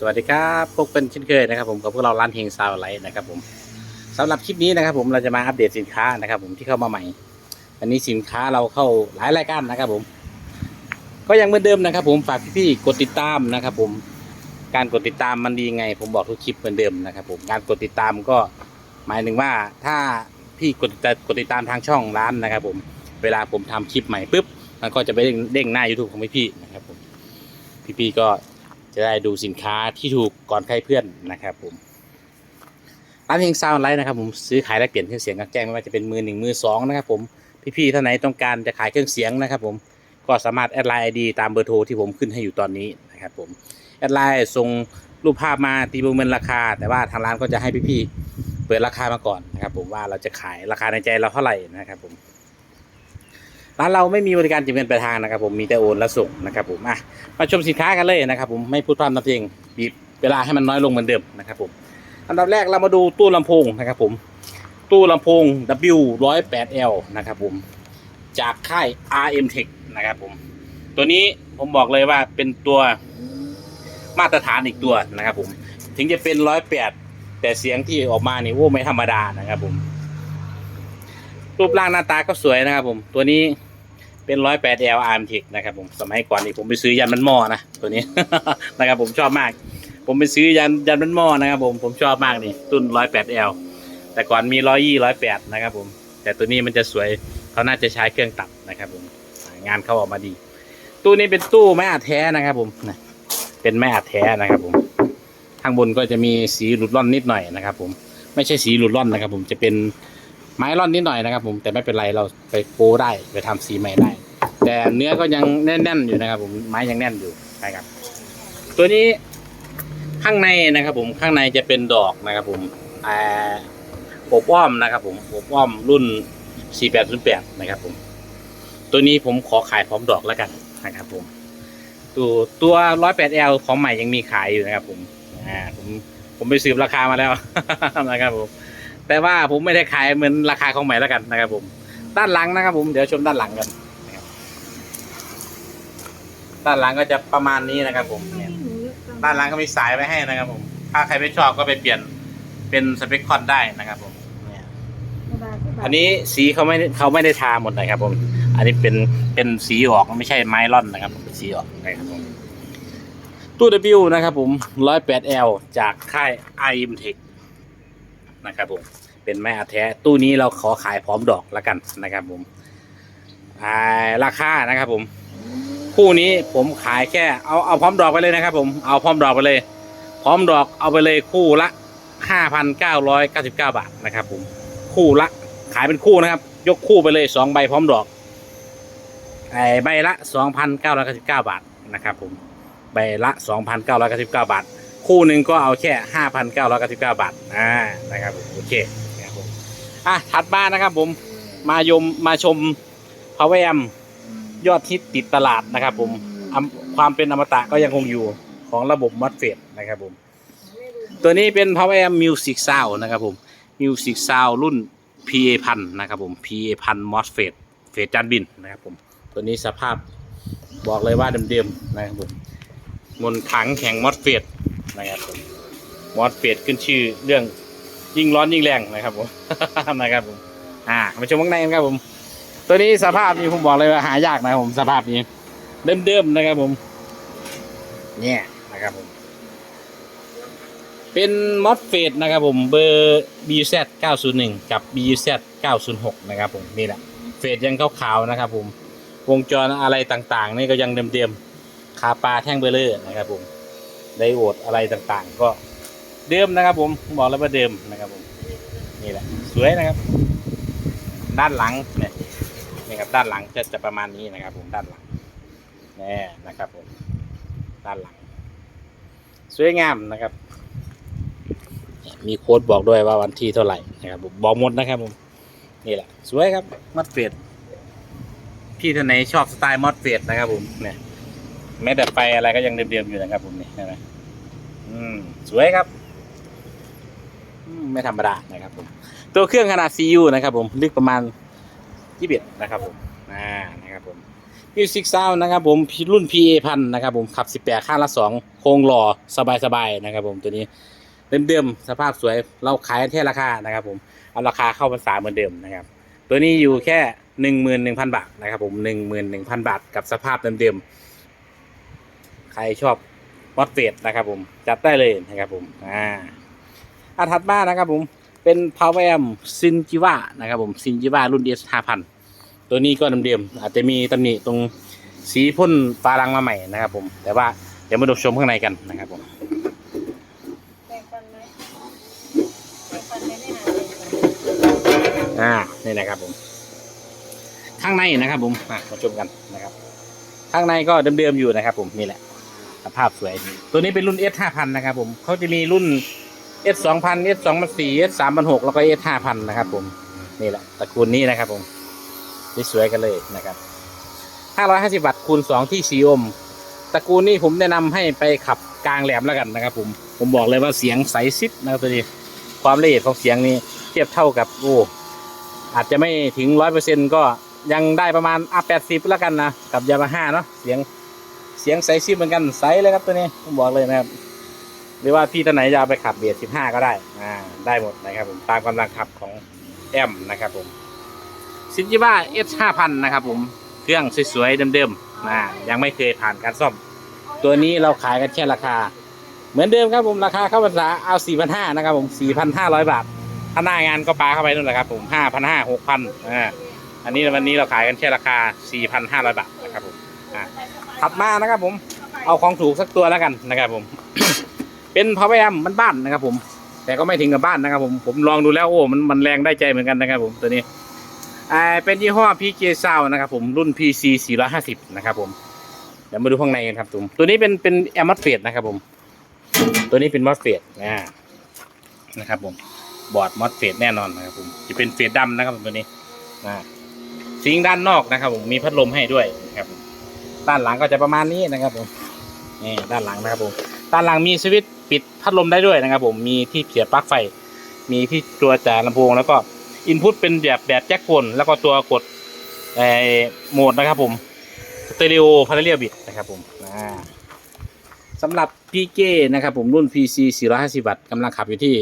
สวัสดีครับพบกันเช่นเคยนะครับผมกับพวกเราร้านเฮงซาวไลท์นะครับผมสำหรับคลิปนี้นะครับ ผมเราจะมาอัปเดตสินค้านะครับ ผมที่เข้ามาใหม่ อันนี้สินค้าเราเข้าหลายรายการนะครับ ผม ก็ยังเหมือนเดิมนะครับ ผมฝากพี่ๆกดติดตามนะครับ ผมการกดติดตามมันดีไง ผมบอกทุกคลิปเหมือนเดิมนะครับ ผมการกดติดตามก็หมายถึงว่าถ้าพี่กดติดตามกดติดตามทางช่องร้านนะครับ ผมเวลาผมทำคลิปใหม่ปุ๊บมันก็จะไปเด้งเด้งหน้า YouTube ของพี่ๆนะครับ ผมพี่ๆก็ จะได้ดูสินค้าที่ถูกก่อนใครเพื่อนนะครับผมร้านเพลงซาวน์ไลท์นะครับผมซื้อขายและเปลี่ยนเครื่องเสียงกับแจ้งไม่ว่าจะเป็นมือหนึ่งมือสองนะครับผมพี่ๆท่านไหนต้องการจะขายเครื่องเสียงนะครับผมก็สามารถแอดไลน์ไอดีตามเบอร์โทรที่ผมขึ้นให้อยู่ตอนนี้นะครับผมแอดไลน์ส่งรูปภาพมาตีประเมินราคา แต่ว่าทางร้านก็จะให้พี่ๆเปิดราคามาก่อนนะครับผมว่าเราจะขายราคาในใจเราเท่าไหร่นะครับผม ร้านเราไม่มีบริการจ่ายเงินปลายทางนะครับผมมีแต่โอนและส่งนะครับผมอะมาชมสินค้ากันเลยนะครับผมไม่พูดพร่ำทำเพลงบีบเวลาให้มันน้อยลงเหมือนเดิมนะครับผมอันดับแรกเรามาดูตู้ลำโพงนะครับผมตู้ลำโพง W 1 0 8 L นะครับผมจากค่าย RM Tech นะครับผมตัวนี้ผมบอกเลยว่าเป็นตัวมาตรฐานอีกตัวนะครับผมถึงจะเป็น108แต่เสียงที่ออกมานี่โอ้ไม่ธรรมดานะครับผมรูปร่างหน้าตาก็สวยนะครับผมตัวนี้ เป็นร้อยแปด L Arm Tech นะครับผมสมัยก่อนนี่ผมไปซื้อยันมันหม้อนะตัวนี้ นะครับผมชอบมาก ผมไปซื้อยันยันมันหม้อนะครับผมผมชอบมากนี่ตุ้นร้อยแปด L แต่ก่อนมีร้อยยี่ร้อยแปดนะครับผม แต่ตัวนี้มันจะสวยเขาน่าจะใช้เครื่องตัดนะครับผมงานเขาออกมาดี ตู้นี้เป็นตู้ไม้อัดแท้นะครับผมเป็นไม้อัดแท้นะครับผมข้างบนก็จะมีสีหลุดร่อนนิดหน่อยนะครับผมไม่ใช่สีหลุดร่อนนะครับ ผมจะเป็นไม้ร่อนนิดหน่อยนะครับ ผมแต่ไม่เป็นไรเราไปโป้ได้ไปทำสีใหม่ได้ แต่เนื้อก็ยังแน่นๆอยู่นะครับ ผมไม้ยังแน่นอยู่นะครับ ตัวนี้ข้างในนะครับ ผมข้างในจะเป็นดอกนะครับ ผมอบอ้อมนะครับ ผมอบอ้อมรุ่น 4808 นะครับ ผม ตัวนี้ผมขอขายพร้อมดอกแล้วกันนะครับ ผม ตัวตัว 108L ของใหม่ยังมีขายอยู่นะครับ ผมอ่าผมผมไปสืบราคามาแล้วนะครับ ผม แต่ว่าผมไม่ได้ขายเหมือนราคาของใหม่แล้วกันนะครับ ผม ด้านหลังนะครับ ผมเดี๋ยวชมด้านหลังกัน ด้านหลังก็จะประมาณนี้นะครับ ผมเนี่ยด้านหลังก็มีสายไว้ให้นะครับ ผม ถ้าใครไม่ชอบก็ไปเปลี่ยนเป็นสเปคคอนได้นะครับ ผมเนี่ยอันนี้สีเขาไม่เขาไม่ได้ทาหมดนะครับ ผม อันนี้เป็นเป็นสีออกไม่ใช่ไม้ร่อนนะครับผมเป็นสีออกนะครับผมตู้ W นะครับ ผม 108L จากค่าย i m t e c h นะครับผมเป็นไม้อัดแท้ตู้นี้เราขอขายพร้อมดอกแล้วกันนะครับผมราคานะครับผม คู่นี้ผมขายแค่เอาเอาพร้อมดอกไปเลยนะครับ ผมเอาพร้อมดอกไปเลย พร้อมดอกเอาไปเลยคู่ละห้าพันเก้าร้อยเก้าสิบเก้าบาทนะครับ ผมคู่ละขายเป็นคู่นะครับ ยกคู่ไปเลยสองใบพร้อมดอกไอใบละสองพันเก้าร้อยเก้าสิบเก้าบาทนะครับ ผมใบละสองพันเก้าร้อยเก้าสิบเก้าบาท คู่หนึ่งก็เอาแค่ห้าพันเก้าร้อยเก้าสิบเก้าบาทอ่านะครับผมโอเคนะครับผมอะถัดมานะครับ ผมมายมมาชมพาวเวอม ยอดฮิตติดตลาดนะครับผมอำความเป็นอมตะก็ยังคงอยู่ของระบบมอสเฟตนะครับผม ตัวนี้เป็น Power Amp Music Sound นะครับผม Music Sound รุ่น PA พันนะครับผม PA พัน MOSFET เฟสจานบินนะครับผม ตัวนี้สภาพบอกเลยว่าเดิมๆนะครับผมมนถังแข็ง MOSFET นะครับผมมอสเฟดขึ้นชื่อเรื่องยิ่งร้อนยิ่งแรงนะครับผมนะครับผมอ่ามาชมข้างในกันครับผม ตัวนี้สภาพนี้ผมบอกเลยว่าหายากนะครับผมสภาพนี้ เดิมๆนะครับผม เนี่ยนะครับผม เป็นมอสเฟดนะครับผมเบอร์ BZ 901 กับ BZ 906 นะครับผมนี่แหละเฟดยังขาวๆนะครับผมวงจรอะไรต่างๆ นี่ก็ยังเดิมๆคาปลาแท่งเบลเลอร์นะครับผมไดโอดอะไรต่างๆ ก็เดิมนะครับผมบอกแล้วว่าเดิมนะครับผมนี่แหละสวยนะครับ ด้านหลังเนี่ย นี่ครับด้านหลังจะจะประมาณนี้นะครับ ผมด้านหลังนี่นะครับผมด้านหลัง สวยงามนะครับ มีโค้ดบอกด้วยว่าวันที่เท่าไหร่นะครับผมบอกหมดนะครับผมนี่แหละ สวยครับมอดเฟดพี่ท่านไหนชอบสไตล์มอดเฟดนะครับ ผมเนี่ยแม้แต่ไฟอะไรก็ยังเดิมๆอยู่นะครับ ผมนี่ใช่ไหมอืมสวยครับไม่ธรรมดานะครับผม ตัวเครื่องขนาด CU นะครับผม ลึกประมาณ 21นะครับผมอ่านะครับผมมิวสิกซาวนะครับผมรุ่น PA พันนะครับผมขับ 18 ข้างละ 2 โครงหล่อสบายๆนะครับผมตัวนี้เดิมๆสภาพสวยเราขายแค่ราคานะครับผมเอาราคาเข้าภาษาเหมือนเดิมนะครับ ตัวนี้อยู่แค่ 11,000 บาทนะครับผม 11,000 บาทกับสภาพเดิมๆใครชอบมอดเฟดนะครับผมจัดได้เลยนะครับผมอ่าอาถัดมานะครับผม เป็น Power Amp ซินจิวานะครับผมซินจิวารุ่น S 5,000 ตัวนี้ก็เดิมๆอาจจะมีตำหนิตรงสีพ่นฟ้ารังมาใหม่นะครับผม แต่ว่าเดี๋ยวมาดูชมข้างในกันนะครับผมแบ่งปันไหมแบ่งปันไหมไม่หาแบ่งปันอ่า นี่นะครับผม ข้างในนะครับผมอะมาชมกันนะครับ ข้างในก็เดิมๆอยู่นะครับผม นี่แหละ สภาพสวย ตัวนี้เป็นรุ่น S 5,000นะครับผม เขาจะมีรุ่น S 2,000 S 2,400 S 3,600แล้วก็ S 5,000นนะครับผมนี่แหละตระกูลนี้นะครับผมที่สวยกันเลยนะครับ550วัตต์คูณ2ที่สีโอมตระกูลนี้ผมแนะนำให้ไปขับกลางแหลมแล้วกันนะครับ ผมผมบอกเลยว่าเสียงใสซิดนะครับตัวนี้ความละเอียดของเสียงนี้เทียบเท่ากับโอ้อาจจะไม่ถึงร้อยเปอร์เซ็นก็ยังได้ประมาณอะแปดสิบแล้วกันนะกับยามาฮ่าเนาะเสียงเสียงใสซิดเหมือนกันใสเลยครับตัวนี้ผมบอกเลยนะครับ หรือว่าพี่ท่านไหนจะเอาไปขับเบียดสิบห้าก็ได้อ่าได้หมดนะครับผมตามกำลังขับของแอมนะครับผมซินจิบ้าเอสห้าพันนะครับผมเครื่องสวยๆเดิมๆนะยังไม่เคยผ่านการซ่อม ตัวนี้เราขายกันแค่ราคา เหมือนเดิมครับผมราคาเข้าภาษาเอาสี่พันห้านะครับผมสี่พันห้าร้อยบาทถ้าหน้างานก็ปาเข้าไปนู่นแหละครับผมห้าพันห้าหกพันอ่าอันนี้วันนี้เราขายกันแค่ราคาสี่พันห้าร้อยบาทนะครับผมอ่าถัดมานะครับผมเอาของถูกสักตัวแล้วกันนะครับผม เป็นพาวเวอร์แอมมันบ้านนะครับ ผม แต่ก็ไม่ถึงกับบ้านนะครับ ผมผมลองดูแล้วโอ้มันมันแรงได้ใจเหมือนกันนะครับ ผมตัวนี้อ่าเป็นยี่ห้อ PJ Sound นะครับ ผมรุ่น PC 450 นะครับ ผมเดี๋ยวมาดูข้างในกันครับตุมตัวนี้เป็นเป็นแอมมัสเฟดนะครับ ผม ตัวนี้เป็นมอสเฟดนะนะครับ ผมบอร์ดมอสเฟดแน่นอนนะครับ ผมจะเป็นเฟดดำนะครับ ผมตัวนี้นะซิงค์ด้านนอกนะครับ ผมมีพัดลมให้ด้วยนะครับ ด้านหลังก็จะประมาณนี้นะครับ ผมนี่ด้านหลังนะครับผม ด้านหลังมีสวิตช์ปิดพัดลมได้ด้วยนะครับ ผมมีที่เสียบปลั๊กไฟ มีที่ตัวจ่ายลำโพงแล้วก็อินพุตเป็นแบบแบบแจ็คโฟนแล้วก็ตัวกดไอโหมดนะครับผมสเตอริโอพาราเรียบิดนะครับผมสำหรับ PK นะครับผมรุ่น PC 450 วัตต์กำลังขับอยู่ที่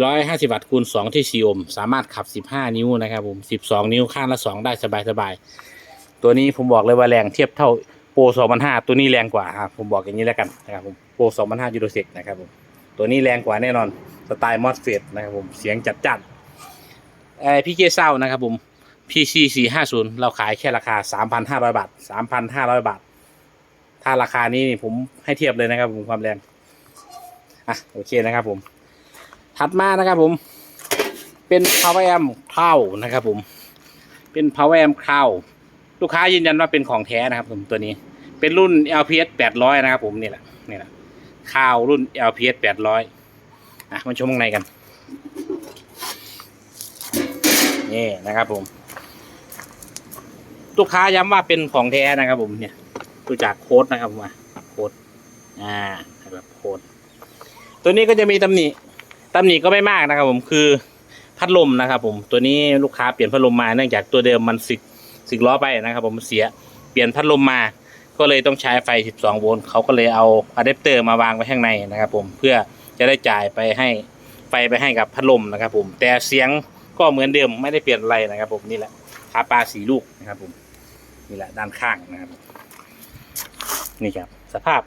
450 วัตต์คูณ 2 ที่ 4 โอห์มสามารถขับ 15 นิ้วนะครับผม 12 นิ้วข้างละ 2 ได้สบายๆ ตัวนี้ผมบอกเลยว่าแรงเทียบเท่า โปร2005 ตัวนี้แรงกว่าครับผมบอกอย่างนี้แล้วกันนะครับผมโปร2005ยูโรเซกนะครับผมตัวนี้แรงกว่าแน่นอนสไตล์มอสเฟตนะครับผมเสียงจัดจ้านเอ่อ PK เศร้านะครับผม PC 450 เราขายแค่ราคา 3,500 บาท 3,500 บาท ถ้าราคานี้นี่ผมให้เทียบเลยนะครับผมความแรง อะ โอเคนะครับผม ถัดมานะครับผม เป็น power amp เข้านะครับผม เป็น power amp เข้า ลูกค้ายืนยันว่าเป็นของแท้นะครับผมตัวนี้ เป็นรุ่น LPS 800 นะครับผมนี่แหละนี่แหละข้าวรุ่น LPS 800อะมาชมข้างในกันนี่นะครับผม ลูกค้าย้ำว่าเป็นของแท้นะครับผมเนี่ยดูจากโค้ดนะครับผมโค้ดอ่าแบบโค้ดตัวนี้ก็จะมีตำหนิตำหนิก็ไม่มากนะครับผมคือพัดลมนะครับผมตัวนี้ลูกค้าเปลี่ยนพัดลมมาเนื่องจากตัวเดิมมันสิก สิกล้อไปนะครับ ผมเสียเปลี่ยนพัดลมมา ก็เลยต้องใช้ไฟ 12 โวลต์เขาก็เลยเอาอะแดปเตอร์มาวางไว้ข้างในนะครับ ผมเพื่อจะได้จ่ายไปให้ไฟไปให้กับพัดลมนะครับ ผมแต่เสียงก็เหมือนเดิมไม่ได้เปลี่ยนอะไรนะครับ ผมนี่แหละคาปลาสีลูกนะครับ ผมนี่แหละด้านข้างนะครับ นี่ครับ สภาพ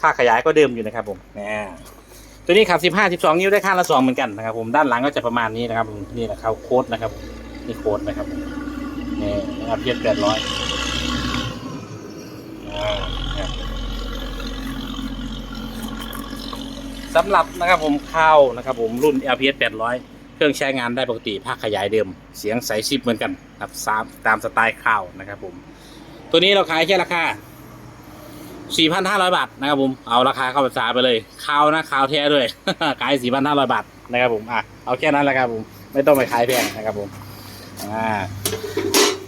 ค่าขยายก็เดิมอยู่นะครับ ผมนะตัวนี้ขับ 15 12 นิ้วได้ข้างละ2เหมือนกันนะครับ ผมด้านหลังก็จะประมาณนี้นะครับผมนี่แหละเขาโค้ดนะครับนี่โค้ดนะครับผม นี่นะครับเพียรแปดร้อยสำหรับนะครับผมเข้านะครับผมรุ่น LPS 800 เครื่องใช้งานได้ปกติภาคขยายเดิม เสียงใสชิปเหมือนกันครับตามสไตล์ข้าวนะครับผม ตัวนี้เราขายแค่ราคา4,500 บาทนะครับผมเอาราคาเข้าภาษาไปเลยข่าวนะข่าวแท้ด้วยขาย 4,500 บาทนะครับผมอะเอาแค่นั้นแหละครับผมไม่ต้องไปขายแพงนะครับผมอ่า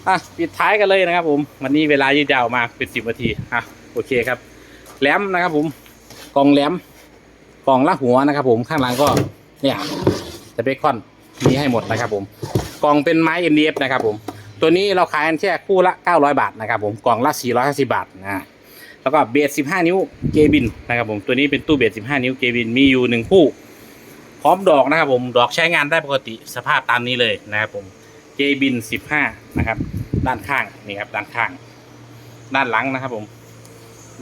อะปิดท้ายกันเลยนะครับ ผมวันนี้เวลายืดยาวมาเป็น10นาทีอะโอเคครับแหลมนะครับ ผมกล่องแหลมกล่องละหัวนะครับ ผมข้างหลังก็เนี่ยสเปคคอนมีให้หมดนะครับ ผมกล่องเป็นไม้ MDF นะครับผมตัวนี้เราขายกันแค่คู่ละ 900 บาทนะครับผมกล่องละ450 บาทนะแล้วก็เบส15 นิ้วเจบินนะครับผมตัวนี้เป็นตู้เบส15 นิ้วเจบินมีอยู่หนึ่งคู่ พร้อมดอกนะครับผมดอกใช้งานได้ปกติสภาพตามนี้เลยนะครับผม เจบิน15 นะครับ ด้านข้างนี่ครับด้านข้าง ด้านหลังนะครับผม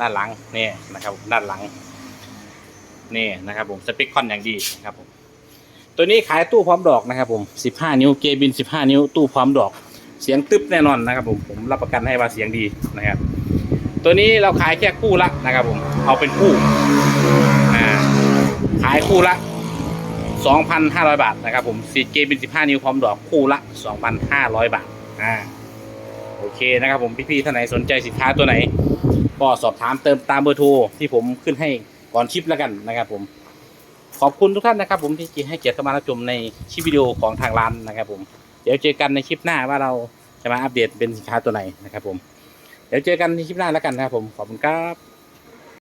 ด้านหลังนี่นะครับด้านหลังนี่นะครับผมสเปคคอนอย่างดีนะครับผมตัวนี้ขายตู้พร้อมดอกนะครับผม 15 นิ้วเกบิน 15 นิ้วตู้พร้อมดอก เสียงตึ๊บแน่นอนนะครับผมผมรับประกันให้ว่าเสียงดีนะครับ ตัวนี้เราขายแค่คู่ละนะครับผมเอาเป็นคู่อ่าขายคู่ละ 2,500 บาทนะครับผมสีเกบิน15 นิ้วพร้อมดอกคู่ละ 2,500 บาท อ่า โอเคนะครับผมพี่ๆท่านไหนสนใจสินค้าตัวไหน ก็สอบถามเติมตามเบอร์โทรที่ผมขึ้นให้ก่อนคลิปแล้วกันนะครับผม ขอบคุณทุกท่านนะครับผมที่ให้เกียรติเข้ามารับชมในคลิปวิดีโอของทางร้านนะครับผม เดี๋ยวเจอกันในคลิปหน้าว่าเราจะมาอัปเดตเป็นสินค้าตัวไหนนะครับผม เดี๋ยวเจอกันในคลิปหน้าแล้วกันนะครับผม ขอบคุณครับ